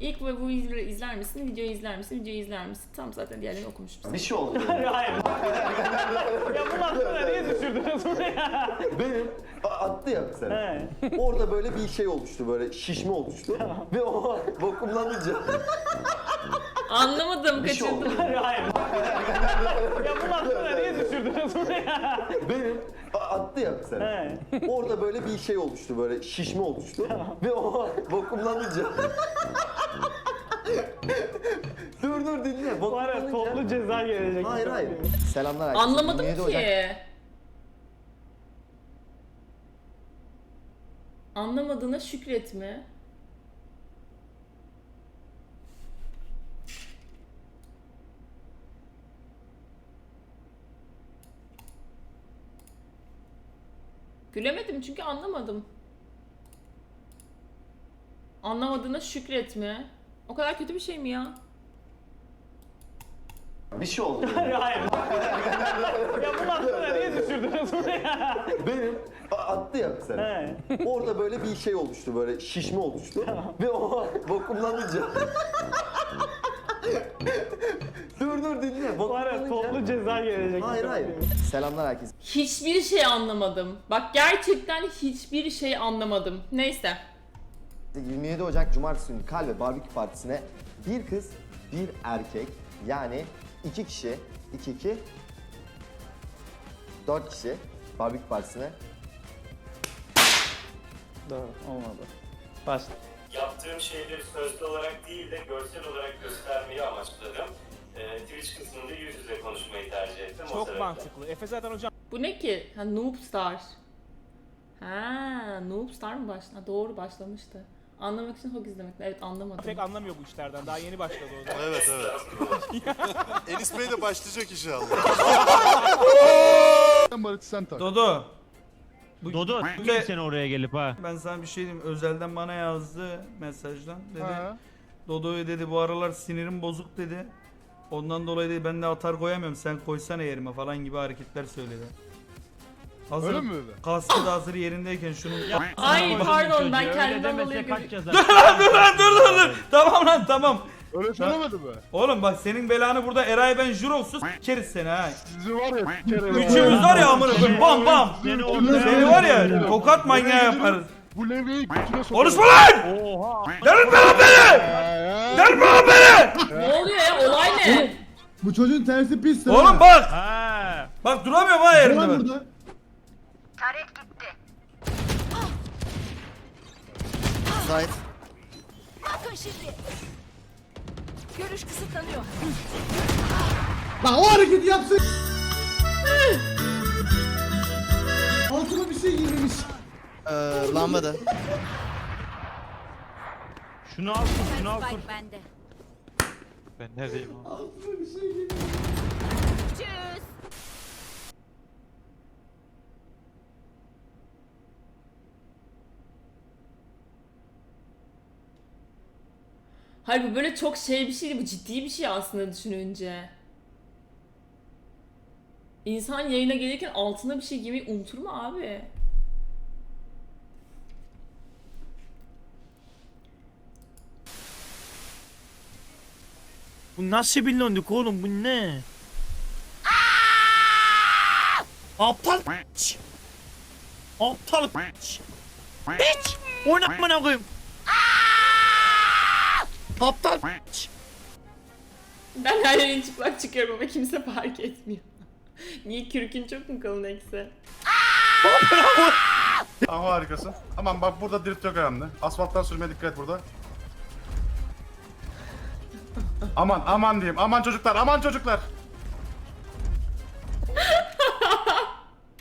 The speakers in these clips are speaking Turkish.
İlk bu videoyu izler misin? Videoyu izler misin? Videoyu izler misin? Tam zaten diğerlerini okumuştum. Bir şey oldu. Hayır. ya bundan sonra niye düşürdünüz buraya? Benim a- attı ya. He. Orada böyle bir şey oluştu böyle şişme oluştu. Ve o vakumlanınca Anlamadım, bir şey oldu. Hayır. ya bundan sonra niye düşürdünüz buraya? Benim a- attı ya. He. Orada böyle bir şey oluştu böyle şişme oluştu. Ve o vakumlanınca Dur dur dinle. Var ya toplu Vakumlanınca ceza gelecek. Hayır hayır. Selamlar herkese. Anlamadım 27 Ocak ki. Anlamadığına şükretme. Gülemedim çünkü anlamadım. Anlamadığına şükretme. O kadar kötü bir şey mi ya? Bir şey oldu. Hayır. ya bundan sonra niye düşürdünüz buraya? Benim a- attı ya mesela. He. Orada böyle bir şey oluştu böyle şişme oluştu. Ve o vakumlanınca Dur dur dinle. Ya Vakumlanınca toplu ceza gelecek. Hayır hayır. Selamlar herkese. Hiçbir şey anlamadım. Bak gerçekten hiçbir şey anlamadım. Neyse. 27 Ocak Cumartesi günü Kalbe Barbekü Partisi'ne bir kız, bir erkek yani iki kişi, iki iki, dört kişi Barbekü Partisi'ne Doğru olmadı. Başla. Yaptığım şeyleri sözlü olarak değil de görsel olarak göstermeyi amaçladım. Ee, Twitch kısmında yüz yüze konuşmayı tercih ettim. o Çok sebeple. mantıklı. Efe zaten hocam Bu ne ki? Ha Noobstar. Ha Noobstar mı başla? Doğru başlamıştı. Anlamak için Hog izlemek. Evet anlamadım. pek anlamıyor bu işlerden. Daha yeni başladı o da. Evet evet. Enis Bey de başlayacak inşallah. Sen tak. Dodo. Bu- Dodo kim seni oraya gelip ha? Ben sana bir şey diyeyim. Özelden bana yazdı mesajdan. Dedi. Ha. Dodo'yu dedi bu aralar sinirim bozuk dedi. Ondan dolayı dedi ben de atar koyamıyorum. Sen koysana yerime falan gibi hareketler söyledi. Hazır. Öyle mi? Kaskı da hazır yerindeyken şunun... Ay pardon ben kendimden dolayı kaç gülüyorum. yazar? dur lan dur dur dur. Tamam lan tamam. Öyle söylemedi mi? Oğlum bak senin belanı burada Eray ben Juros'uz keriz seni ha. Sizi var ya kere. Üçümüz var ya amına koyayım bam bam. Seni ortaya Seni var ya tokat manyağı yaparız. Bu levyeyi götüne sokarım. Konuşma lan! Oha. Delirtme lan beni! Delirtme lan beni! Ne oluyor ya? Olay ne? Bu çocuğun tersi pis. Oğlum bak! Ha. Bak duramıyorum ha yerimde var ben. burada? Zahit. Bakın şimdi. Görüş kısıtlanıyor. Lan o hareketi yapsın. Altıma bir şey girmemiş. lambada. Şunu al kur, şunu al kur. Spike bende. Ben neredeyim? Altıma bir şey girmemiş. Hayır bu böyle çok şey bir şey. Bu ciddi bir şey aslında düşününce. İnsan yayına gelirken altına bir şey giymeyi unutur mu abi? Bu nasıl bir londuk oğlum bu ne? Aptal piç. Aptal piç. Piç. Oynatmana koyayım. Aptal. Ben her yayın çıplak çıkıyorum ama kimse fark etmiyor. Niye kürkün çok mu kalın eksi? Aha harikasın. Aman bak burada drift yok önemli. Asfalttan sürmeye dikkat et burada. Aman aman diyeyim. Aman çocuklar aman çocuklar.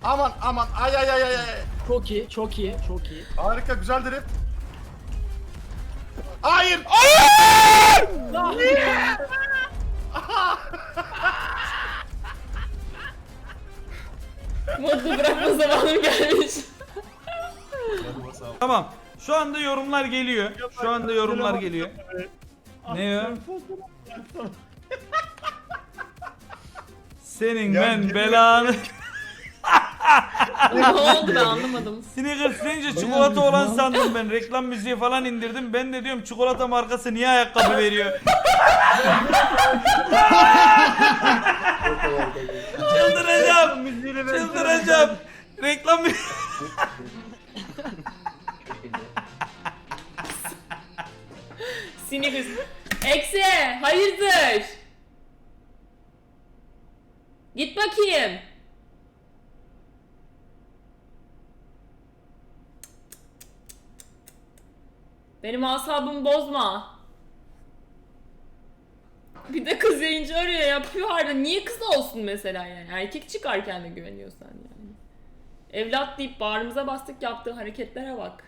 aman aman ay ay ay ay. ay. Çok iyi, çok iyi, çok iyi. Harika güzel drift. Hayır! Hayır! Zamanım gelmiş. Tamam. Şu anda yorumlar geliyor. Şu anda yorumlar geliyor. Ne ya? Senin ben belanı. ne oldu ben anlamadım. Snickers deyince çikolata olan sandım ben. Reklam müziği falan indirdim. Ben de diyorum çikolata markası niye ayakkabı veriyor? Çıldıracağım. Çıldıracağım. Reklam mü- Snickers. Eksi. Hayırdır? Git bakayım. Benim asabımı bozma. Bir de kız yayıncı arıyor yapıyor harbiden. Niye kız olsun mesela yani? Erkek çıkarken de güveniyorsan yani. Evlat deyip bağrımıza bastık yaptığı hareketlere bak.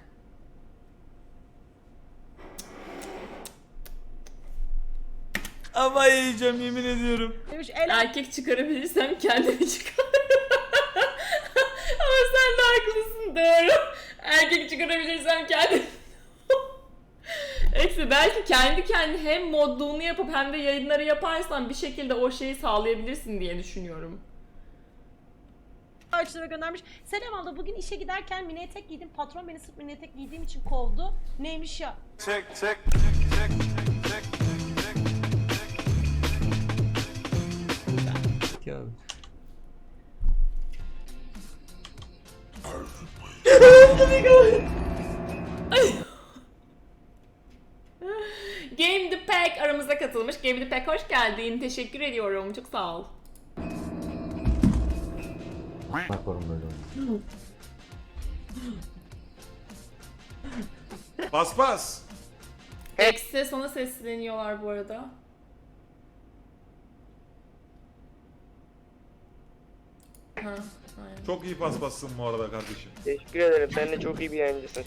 Ama yiyeceğim yemin ediyorum. Demiş el Erkek çıkarabilirsem kendimi çıkarırım. Ama sen de haklısın doğru. Erkek çıkarabilirsem kendimi. Eksi belki kendi kendi hem modluğunu yapıp hem de yayınları yaparsan bir şekilde o şeyi sağlayabilirsin diye düşünüyorum. Ağaçlara göndermiş. Selam abla bugün işe giderken mini etek giydim. Patron beni sırf mini etek giydiğim için kovdu. Neymiş ya? Game the Pack aramıza katılmış. Game the Pack hoş geldin. Teşekkür ediyorum. Çok sağ ol. Bas bas. Eksi sana sesleniyorlar bu arada. Ha, aynen. Çok iyi pas bassın bu arada kardeşim. Teşekkür ederim. Sen de çok iyi bir yayıncısın.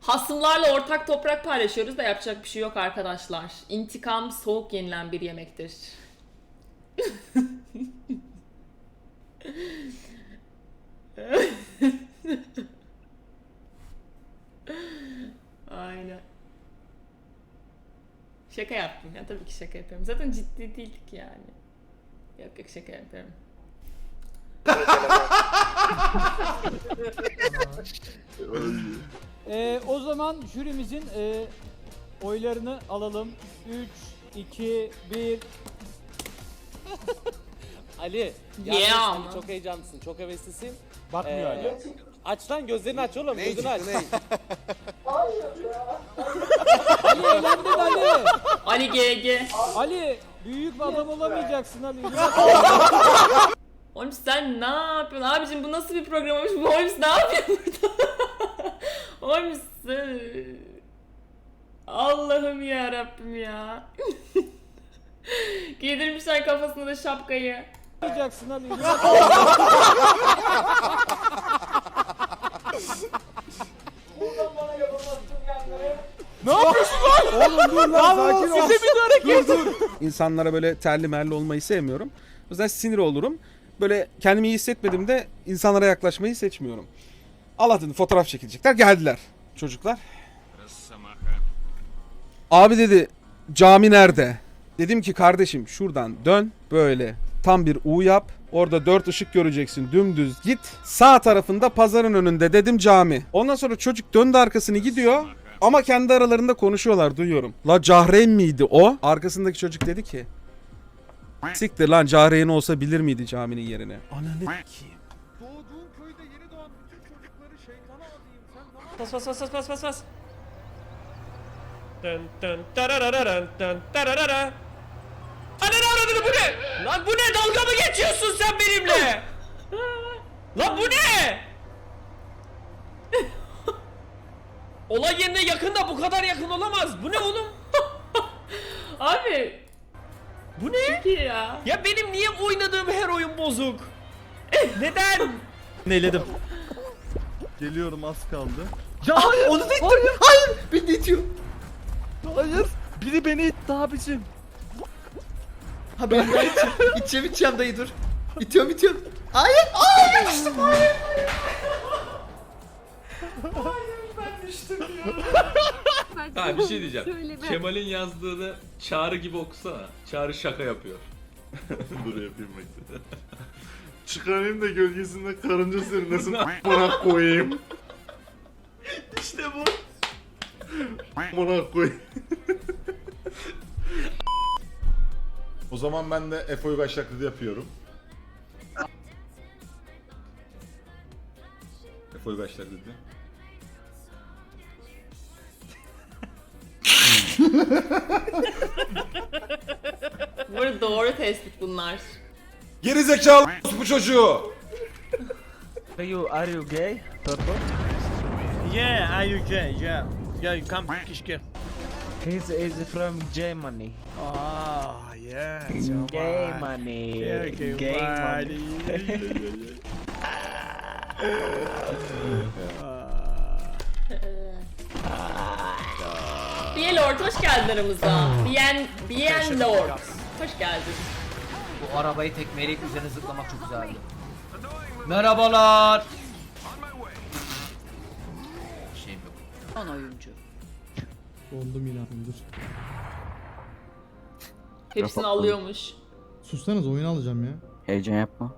Hasımlarla ortak toprak paylaşıyoruz da yapacak bir şey yok arkadaşlar. İntikam soğuk yenilen bir yemektir. Aynen. Şaka yaptım ya tabii ki şaka yapıyorum. Zaten ciddi değildik yani. Yok yok şaka yapıyorum. Ee, o zaman jürimizin e, oylarını alalım. 3, 2, 1. Ali. Yeah ama. çok heyecanlısın. Çok heveslisin. Bakmıyor Ee, hala. Aç lan gözlerini aç oğlum. gözünü aç. Ali eğlendin Ali. Ali GG. Ali büyük bir adam olamayacaksın Ali. Holmes sen ne yapıyorsun? Abicim bu nasıl bir program olmuş? Bu Holmes ne yapıyor burada? Holmes Allah'ım ya Rabbim ya. Giydirmişler kafasına da şapkayı. Olamayacaksın Ali. İnsanlara böyle terli merli olmayı sevmiyorum. O yüzden sinir olurum. Böyle kendimi iyi hissetmediğimde insanlara yaklaşmayı seçmiyorum. Allah dedi fotoğraf çekilecekler. Geldiler çocuklar. Abi dedi cami nerede? Dedim ki kardeşim şuradan dön böyle tam bir U yap. Orada dört ışık göreceksin dümdüz git. Sağ tarafında pazarın önünde dedim cami. Ondan sonra çocuk döndü arkasını gidiyor. Ama kendi aralarında konuşuyorlar duyuyorum. La Cahreyn miydi o? Arkasındaki çocuk dedi ki. Siktir lan Cahreyn olsa bilir miydi caminin yerini? Ananı ki. Doğduğun köyde yeni doğan bütün çocukları şeytana adayım. Sen Bas bas bas bas bas bas bas. Dın dın tararararan dın tararara. Bu ne? Lan bu ne? Dalga mı geçiyorsun sen benimle? Lan bu ne? Olay yerine yakında bu kadar yakın olamaz. Bu ne oğlum? Abi Bu ne? çok iyi ya. Ya benim niye oynadığım her oyun bozuk? Neden? Neyledim. Geliyorum az kaldı. Ya onu da ittim. Hayır beni itiyor. Hayır. Biri beni itti abicim. Ha ben de iteceğim. iteceğim iteceğim dayı dur. İtiyorum itiyorum. Hayır. Hayır ben düştüm. Hayır. Ha bir şey diyeceğim. Kemal'in yazdığını Çağrı gibi okusana. Çağrı şaka yapıyor. Dur yapayım bekle. Çıkarayım da gölgesinde karınca serinlesin. Bana koyayım. İşte bu. Bana koyayım. O zaman ben de Uygaç taklidi yapıyorum. Efe Uygaç taklidi. Bu arada doğru tespit bunlar. Geri zekalı bu çocuğu. Are you are you gay? Purple? Yeah, are you gay? Yeah. Yeah, you come kişke. He's is from Germany. Ah, yeah. Gay money. Yeah, gay money. Bien Lord hoş geldin aramıza. Bien, Bien Lord. Hoş geldin. Bu arabayı tekmeleyip üzerine zıplamak çok güzeldi. Merhabalar. Şeyim yok. Son oyuncu. Oldum yine. Hepsini alıyormuş. Sussanız oyun alacağım ya. Heyecan yapma.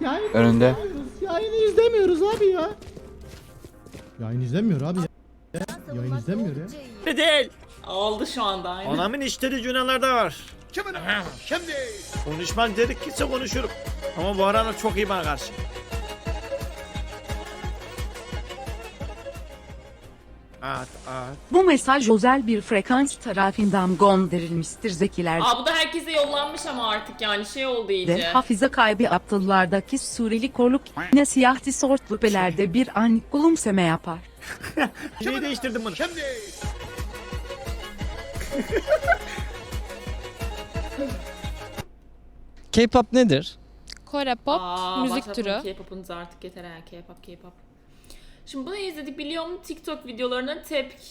Yayını Önünde. izlemiyoruz. Yayını izlemiyoruz abi ya. Yayın izlemiyor abi ya. Yayın izlemiyor ya. Değil. Aldı şu anda aynen. Anamın işleri günahlarda var. Şimdi. Konuşmak dedikçe konuşurum. Ama bu aralar çok iyi bana karşı. At at. Bu mesaj özel bir frekans tarafından gönderilmiştir zekiler. Aa bu da herkese yollanmış ama artık yani şey oldu iyice. de hafize kaybı aptallardaki Suriyeli korluk ne siyah tisortlu belerde bir an gülümseme yapar. Şeyi değiştirdim bunu. K-pop nedir? Kore pop Aa, müzik türü. K-pop'unuzu artık yeter ha K-pop K-pop. Şimdi bunu izledik biliyorum TikTok videolarına tep